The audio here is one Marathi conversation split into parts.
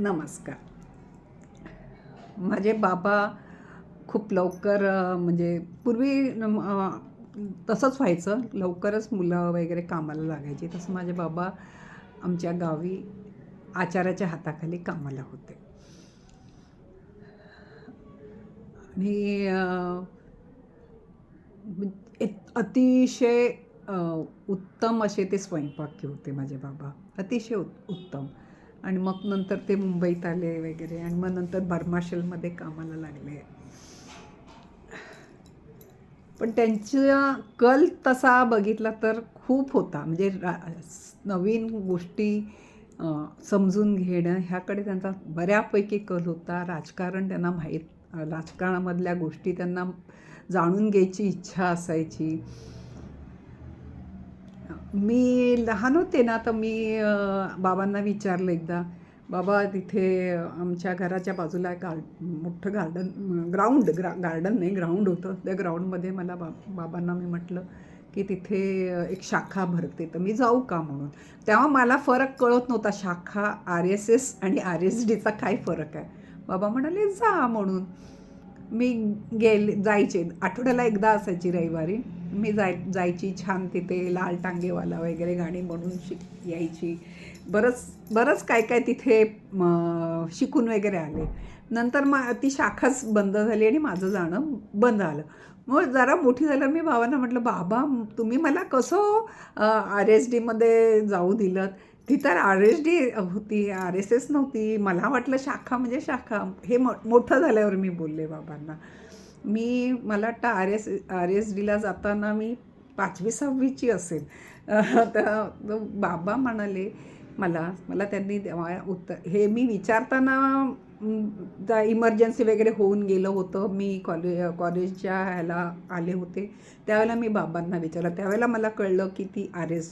नमस्कार. माझे बाबा खूप लवकर म्हणजे पूर्वी तसंच व्हायचं. लवकरच मुलं वगैरे कामाला लागायची. तसं माझे बाबा आमच्या गावी आचाराच्या हाताखाली कामाला होते. आणि अतिशय उत्तम असे ते स्वयंपाकी होते माझे बाबा. अतिशय उत्तम. आणि मग नंतर ते मुंबईत आले वगैरे आणि मग नंतर बर्माशेलमध्ये कामाला लागले. पण त्यांचा कल तसा बघितला तर खूप होता. म्हणजे रा नवीन गोष्टी समजून घेणं ह्याकडे त्यांचा बऱ्यापैकी कल होता. राजकारण त्यांना माहीत राजकारणामधल्या गोष्टी त्यांना जाणून घ्यायची इच्छा असायची. मी लहान होते ना तर मी बाबांना विचारलं एकदा बाबा तिथे आमच्या घराच्या बाजूला एक मोठं गार्डन ग्राउंड ग्रा गार्डन नाही ग्राउंड होतं. त्या ग्राउंडमध्ये मला बा बाबांना मी म्हटलं की तिथे एक शाखा भरते तर मी जाऊ का म्हणून? तेव्हा मला फरक कळत नव्हता शाखा आर एस एस आणि आर एस डीचा काय फरक आहे. बाबा म्हणाले जा म्हणून. मी गेले जायचे. आठवड्याला एकदा असायची रविवारी. मी जाय जायची छान तिथे लाल टांगेवाला वगैरे गाणी म्हणून शिक यायची. बरंच बरंच काय काय तिथे शिकून वगैरे आले. नंतर मग ती शाखाच बंद झाली आणि माझं जाणं बंद आलं. मग जरा मोठी झाल्यावर मी भावांना म्हटलं बाबा तुम्ही मला कसं आर एस डीमध्ये जाऊ दिलं ती तर आर एस डी होती आर एस एस नव्हती. मला वाटलं शाखा म्हणजे शाखा. हे मो मोठं झाल्यावर मी बोलले बाबांना. मी मला वाटतं आर एस आर एस डीला जाताना मी पाचवी सहावीची असेल. तर बाबा म्हणाले मला मला त्यांनी उत्तर हे मी विचारताना इमर्जन्सी वगैरे होऊन गेलं होतं. मी कॉले कॉलेजच्या ह्याला आले होते. त्यावेळेला मी बाबांना विचारलं. त्यावेळेला मला कळलं की ती आर एस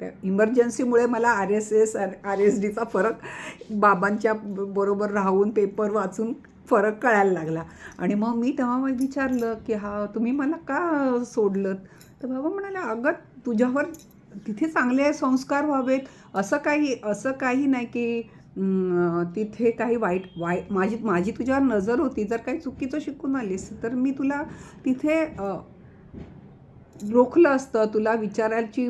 त्या इमर्जन्सीमुळे मला R S S R R S डीचा फरक बाबांच्या बरोबर राहून पेपर वाचून फरक कळायला लागला. आणि मग मी तेव्हा मग विचारलं की हा तुम्ही मला का सोडलं तर बाबा म्हणाले अगं तुझ्यावर तिथे चांगले संस्कार व्हावेत. असं काही असं काही नाही की तिथे काही वाईट वाय माझी माझी तुझ्यावर नजर होती. जर काही चुकीचं शिकून आलीस तर मी तुला तिथे रोखलं असतं. तुला विचारायची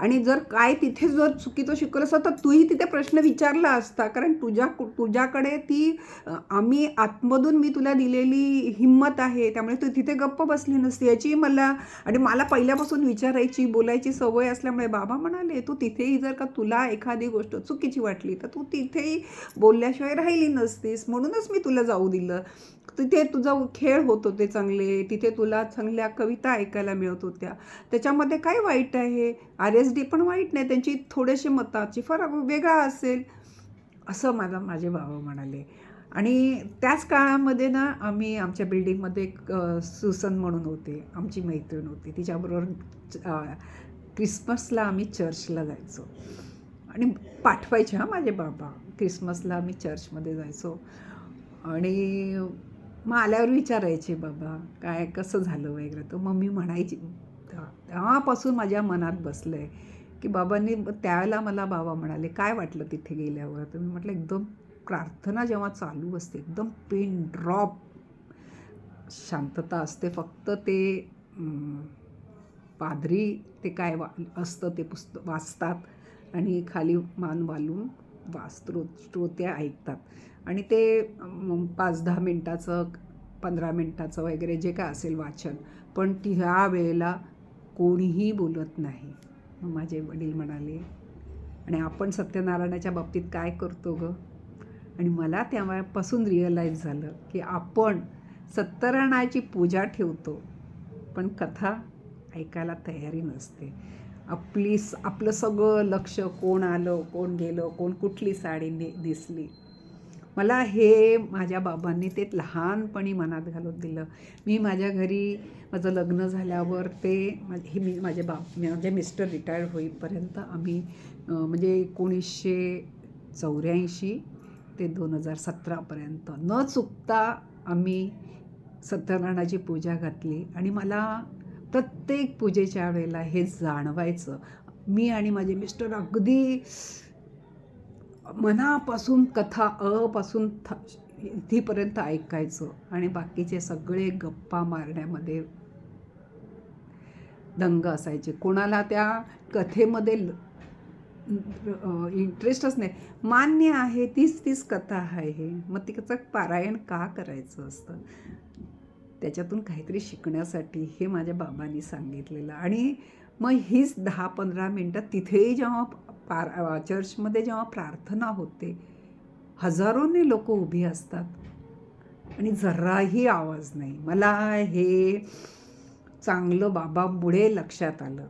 आणि जर काय तिथे जर चुकीचं शिकवलं असतं तर तूही तिथे प्रश्न विचारला असता. कारण तुझ्या तुझ्याकडे ती आम्ही आतमधून मी तुला दिलेली हिंमत आहे. त्यामुळे तू तिथे गप्प बसली नसती. याची मला आणि मला पहिल्यापासून विचारायची बोलायची सवय असल्यामुळे बाबा म्हणाले तू तिथेही जर का तुला एखादी गोष्ट चुकीची वाटली तर तू तिथेही बोलल्याशिवाय राहिली नसतीस. म्हणूनच मी तुला जाऊ दिलं. तिथे तुझा खेळ होत होते चांगले तिथे तुला चांगल्या कविता ऐकायला मिळत होत्या. त्याच्यामध्ये काय वाईट आहे? आर एस डी पण वाईट नाही त्यांची थोडेसे मताची फरक वेगळा असेल असं मला माझे बाबा म्हणाले. आणि त्याच काळामध्ये ना आम्ही आमच्या बिल्डिंगमध्ये एक सुसन म्हणून होते आमची मैत्रीण होती. तिच्याबरोबर क्रिसमसला आम्ही चर्चला जायचो. आणि पाठवायचे हां माझे बाबा. क्रिसमसला आम्ही चर्चमध्ये जायचो. आणि मग आल्यावर विचारायचे बाबा काय कसं झालं वगैरे? तर मग मी म्हणायची तेव्हापासून माझ्या मनात बसलं आहे की बाबांनी त्यावेळेला मला बाबा म्हणाले काय वाटलं तिथे गेल्यावर? तर मी म्हटलं एकदम प्रार्थना जेव्हा चालू असते एकदम पेन ड्रॉप शांतता असते फक्त ते पादरी ते काय वा असतं ते पुस्तक वाचतात आणि खाली मान वालून वास्त्रो श्रोत्या ऐकतात. आणि ते पाच दहा मिनटाचं पंधरा मिनटाचं वगैरे जे काय असेल वाचन पण ती ह्या वेळेला कोणीही बोलत नाही. मग माझे वडील म्हणाले आणि आपण सत्यनारायणाच्या बाबतीत काय करतो गं? आणि मला तेव्हापासून रिअलाईज झालं की आपण सत्यनारायणाची पूजा ठेवतो पण कथा ऐकायला तयारी नसते. आपली आपलं सगळं लक्ष कोण आलं कोण गेलं कोण कुठली साडी ने दिसली. मला हे माझ्या बाबांनी ते लहानपणी मनात घालून दिलं. मी माझ्या घरी माझं लग्न झाल्यावर ते हे मी माझे बाब माझे मिस्टर रिटायर्ड होईपर्यंत आम्ही म्हणजे एकोणीसशे चौऱ्याऐंशी ते दोन हजार सतरापर्यंत न चुकता आम्ही सत्यनारायणाची पूजा घातली आणि मला प्रत्येक पूजेच्या वेळेला हे जाणवायचं. मी आणि माझे मिस्टर अगदी मनापासून कथा अ पासून थ इथेपर्यंत ऐकायचं. आणि बाकीचे सगळे गप्पा मारण्यामध्ये दंग असायचे. कोणाला त्या कथेमध्ये इंटरेस्टच नाही. मान्य आहे तीच तीच कथा आहे. मग तिचं पारायण का करायचं असतं? त्याच्यातून काहीतरी शिकण्यासाठी हे माझ्या बाबांनी सांगितलेलं. आणि मग हीच दहा पंधरा मिनटं तिथेही जेव्हा पार चर्चमध्ये जेव्हा प्रार्थना होते हजारोने लोक उभी असतात. आणि जराही आवाज नाही. मला हे चांगलं बाबामुळे लक्षात आलं.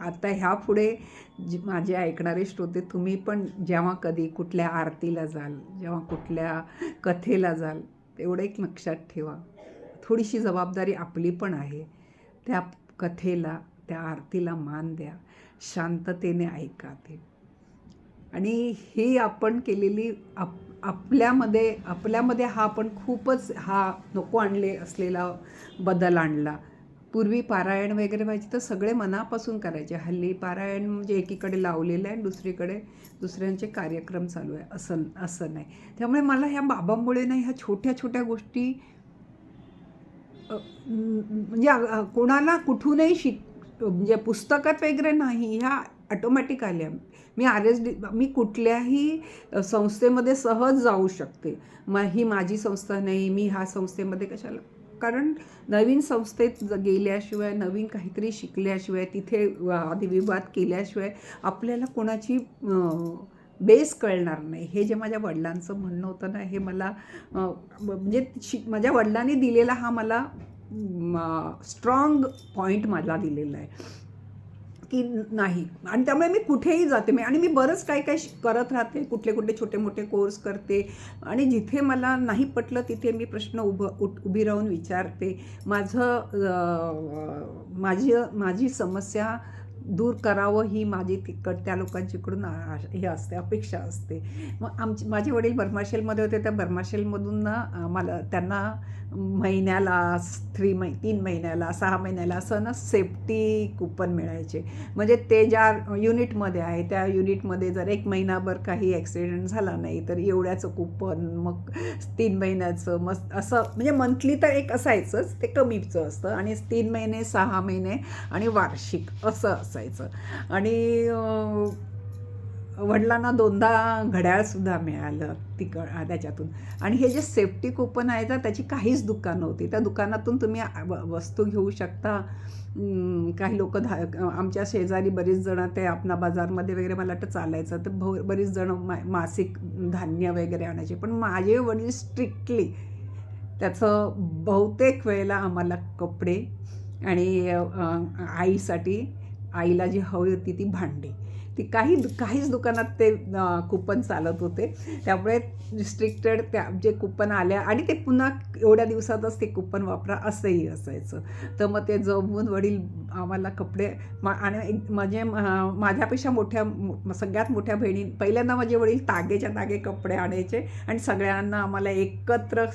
आता ह्यापुढे माझे ऐकणारे श्रोते तुम्ही पण जेव्हा कधी कुठल्या आरतीला जाल जेव्हा कुठल्या कथेला जाल एवढं एक लक्षात ठेवा. थोडीशी जबाबदारी आपली पण आहे. त्या कथेला त्या आरतीला मान द्या. शांततेने ऐका ते. आणि ही आपण केलेली आप आपल्यामध्ये आपल्यामध्ये हा आपण खूपच हा नको आणले असलेला बदल आणला. पूर्वी पारायण वगैरे व्हायचे तर सगळे मनापासून करायचे. हल्ली पारायण म्हणजे एकीकडे लावलेलं आहे आणि दुसरीकडे दुसऱ्यांचे कार्यक्रम चालू आहे. असं असं नाही. त्यामुळे मला ह्या बाबांमुळे नाही ह्या छोट्या छोट्या गोष्टी म्हणजे कोणाला कुठूनही शिक म्हणजे पुस्तकात वगैरे नाही ह्या ऑटोमॅटिक आल्या. मी आर एस डी मी कुठल्याही संस्थेमध्ये सहज जाऊ शकते. मग ही माझी संस्था नाही मी ह्या संस्थेमध्ये कशाला? कारण नवीन संस्थेत गेल्याशिवाय नवीन काहीतरी शिकल्याशिवाय तिथे वादविवाद केल्याशिवाय आपल्याला कोणाची बेस कळणार नाही. हे जे माझ्या वडिलांचं म्हणणं होतं ना हे मला म्हणजे शि माझ्या वडिलांनी दिलेला हा मला स्ट्रॉंग पॉईंट मला दिलेला आहे. की नाही. आणि त्यामुळे मी कुठेही जाते. मी आणि मी बरंच काय काय शिक- करत राहते. कुठले कुठले छोटे मोठे कोर्स करते. आणि जिथे मला नाही पटलं तिथे मी प्रश्न उभं उठ उभी राहून विचारते. माझं माझी माझी समस्या दूर करावं ही माझी तिकड त्या लोकांच्याकडून हे असते अपेक्षा असते. मग आमचे माझे वडील बर्माशेलमध्ये होते त्या बर्माशेलमधून ना आम्हाला त्यांना महिन्याला थ्री मै तीन महिन्याला सहा महिन्याला असं ना सेफ्टी कुपन मिळायचे. म्हणजे ते ज्या युनिटमध्ये आहे त्या युनिटमध्ये जर एक महिनाभर काही ॲक्सिडेंट झाला नाही तर एवढ्याचं कुपन मग तीन महिन्याचं मग असं म्हणजे मंथली तर एक असायचंच ते कमीचं असतं. आणि तीन महिने सहा महिने आणि वार्षिक असं असायचं. आणि वडिलांना दोनदा घड्याळसुद्धा मिळालं तिक त्याच्यातून. आणि हे जे सेफ्टी कुपन आहे तर त्याची काहीच दुकानं होती त्या दुकानातून तुम्ही व- वस्तू घेऊ शकता. काही लोक धा आमच्या शेजारी बरीच जणं ते आपणा बाजारमध्ये वगैरे मला वाटतं चालायचं. तर भ बरीच जणं मा मासिक धान्य वगैरे आणायचे. पण माझे वडील स्ट्रिक्टली त्याचं बहुतेक वेळेला आम्हाला कपडे आणि आईसाठी आईला जी हवी होती ती भांडी. ती काही काहीच दुकानात ते कुपन चालत होते. त्यामुळे रिस्ट्रिक्टेड त्या जे कुपन आल्या आणि ते पुन्हा एवढ्या दिवसातच ते कुपन वापरा असंही असायचं. तर मग ते जमवून वडील आम्हाला कपडे मा आणि म्हणजे माझ्यापेक्षा मोठ्या सगळ्यात मोठ्या बहिणी पहिल्यांदा माझे वडील तागेच्या तागे कपडे आणायचे आणि सगळ्यांना आम्हाला एकत्र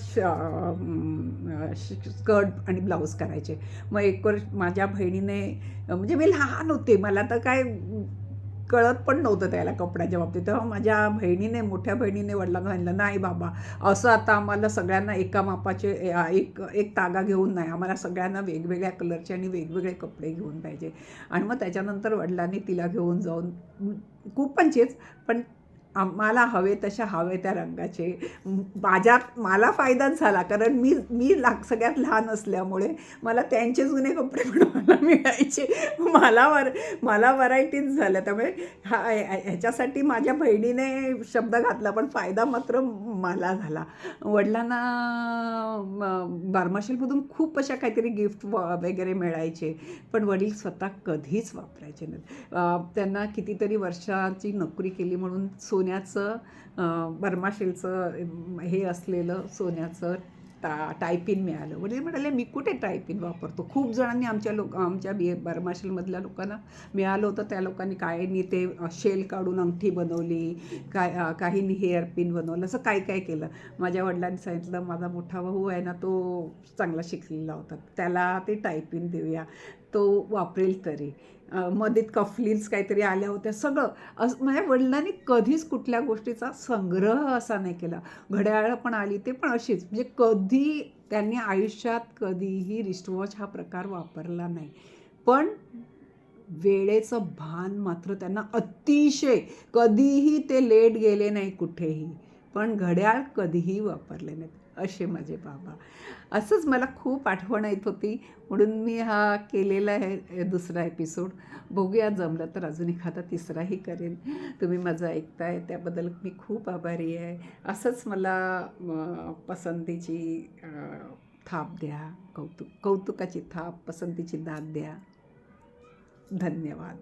स्कर्ट आणि ब्लाऊज करायचे. मग एक वर्ष माझ्या बहिणीने म्हणजे मी लहान होते मला तर काय कळत पण नव्हतं त्याला कपड्याच्या बाबतीत. तेव्हा माझ्या बहिणीने मोठ्या बहिणीने वडिलांना सांगितलं नाही बाबा असं आता आम्हाला सगळ्यांना एका मापाचे एक एक तागा घेऊन नाही. आम्हाला सगळ्यांना वेगवेगळ्या कलरचे आणि वेगवेगळे कपडे घेऊन पाहिजे. आणि मग त्याच्यानंतर वडिलांनी तिला घेऊन जाऊन खूप पंचेच पण आम्हाला हवे तशा हवे त्या रंगाचे. माझ्यात मला फायदाच झाला कारण मी मी ला सगळ्यात लहान असल्यामुळे मला त्यांचे जुने कपडे बनवायला मिळायचे. मला वर मला व्हरायटीज झाल्या. त्यामुळे हा ह्याच्यासाठी माझ्या बहिणीने शब्द घातला पण फायदा मात्र मला झाला. वडिलांना म- बारमाशीलमधून खूप अशा काहीतरी गिफ्ट वगैरे मिळायचे पण वडील स्वतः कधीच वापरायचे नाहीत. त्यांना कितीतरी वर्षाची नोकरी केली म्हणून सो सोन्याचं अं, बर्माशीलचं हे असलेलं सोन्याचं टा टायपिन मिळालं. वडील म्हणाले मी कुठे टायपिन वापरतो? खूप जणांनी आमच्या लोक आमच्या बी बर्माशीलमधल्या लोकांना मिळालं होतं. त्या लोकांनी काहींनी ते शेल काढून अंगठी बनवली काय काहींनी हेअर पिन बनवलं असं काय काय केलं? माझ्या वडिलांनी सांगितलं माझा मोठा भाऊ आहे ना तो चांगला शिकलेला होता. त्याला ते टायपिन देऊया. तो वापरेल तरी. मध्येत कफलिन्स काहीतरी आल्या होत्या सगळं. असं माझ्या म्हणजे वडिलांनी कधीच कुठल्या गोष्टीचा संग्रह असा नाही केला. घड्याळं पण आली ते पण अशीच. म्हणजे कधी त्यांनी आयुष्यात कधीही रिस्टवॉच हा प्रकार वापरला नाही. पण वेळेचं भान मात्र त्यांना अतिशय कधीही ते लेट गेले नाही कुठेही. पण घड्याळ कधीही वापरले नाहीत. असे माझे बाबा. असंच मला खूप आठवण येत होती. म्हणून मी हा केलेला आहे दुसरा एपिसोड बघूया जमलं तर अजून एखादा तिसराही करेन. तुम्ही माझं ऐकताय त्याबद्दल मी खूप आभारी आहे. असंच मला पसंतीची थाप द्या. कौतुक कौतुकाची थाप पसंतीची दाद द्या. धन्यवाद.